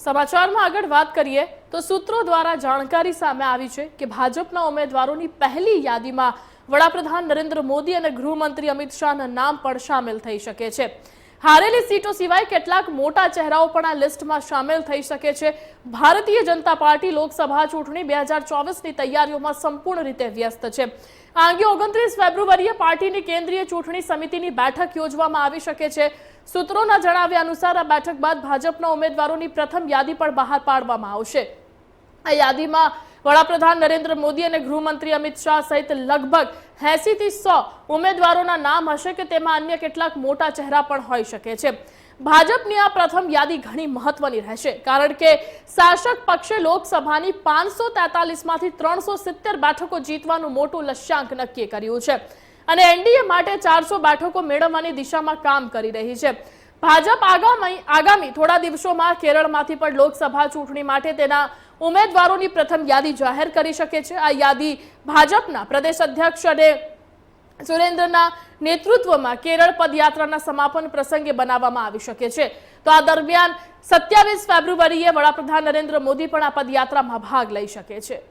સમાચારમાં આગળ વાત કરીએ તો સૂત્રો દ્વારા જાણકારી સામે આવી છે કે ભાજપના ઉમેદવારોની પહેલી યાદીમાં વડાપ્રધાન નરેન્દ્ર મોદી અને ગૃહમંત્રી અમિત શાહના નામ પણ સામેલ થઈ શકે છે. હારેલી સીટો સિવાય કેટલાક મોટા ચહેરાઓ પણ આ લિસ્ટમાં સામેલ થઈ શકે છે. ભારતીય જનતા પાર્ટી લોકસભા ચૂંટણી બે હજાર ચોવીસની તૈયારીઓમાં સંપૂર્ણ રીતે વ્યસ્ત છે. આ અંગે ઓગણત્રીસ ફેબ્રુઆરીએ પાર્ટીની કેન્દ્રીય ચૂંટણી સમિતિની બેઠક યોજવામાં આવી શકે છે. સૂત્રોના જણાવ્યા અનુસાર આ બેઠક બાદ ભાજપના ઉમેદવારોની પ્રથમ યાદી પણ બહાર પાડવામાં આવશે. આ યાદીમાં વડાપ્રધાન નરેન્દ્ર મોદી અને ગૃહમંત્રી અમિત શાહ સહિત લગભગ એસી થી સો ઉમેદવારોના નામ હશે કે તેમાં અન્ય કેટલાક મોટા ચહેરા પણ હોઈ શકે છે. ભાજપની આ પ્રથમ યાદી ઘણી મહત્વની રહેશે, કારણ કે શાસક પક્ષે લોકસભાની પાંચસો તેતાલીસમાંથી ત્રણસો સિત્તેર બેઠકો જીતવાનું મોટું લક્ષ્યાંક નક્કી કર્યું છે. અને એનડીએ માટે ચારસો બેઠકો મેળવવાની દિશામાં કામ કરી રહી છે. ભાજપ આગામી આગામી થોડા દિવસોમાં કેરળમાંથી પણ લોકસભા ચૂંટણી માટે તેના ઉમેદવારોની પ્રથમ યાદી જાહેર કરી શકે છે. આ યાદી ભાજપના પ્રદેશ અધ્યક્ષ અને સુરેન્દ્રના નેતૃત્વમાં કેરળ પદયાત્રાના સમાપન પ્રસંગે બનાવવામાં આવી શકે છે. તો આ દરમિયાન સત્યાવીસ ફેબ્રુઆરીએ વડાપ્રધાન નરેન્દ્ર મોદી પણ આ પદયાત્રામાં ભાગ લઈ શકે છે.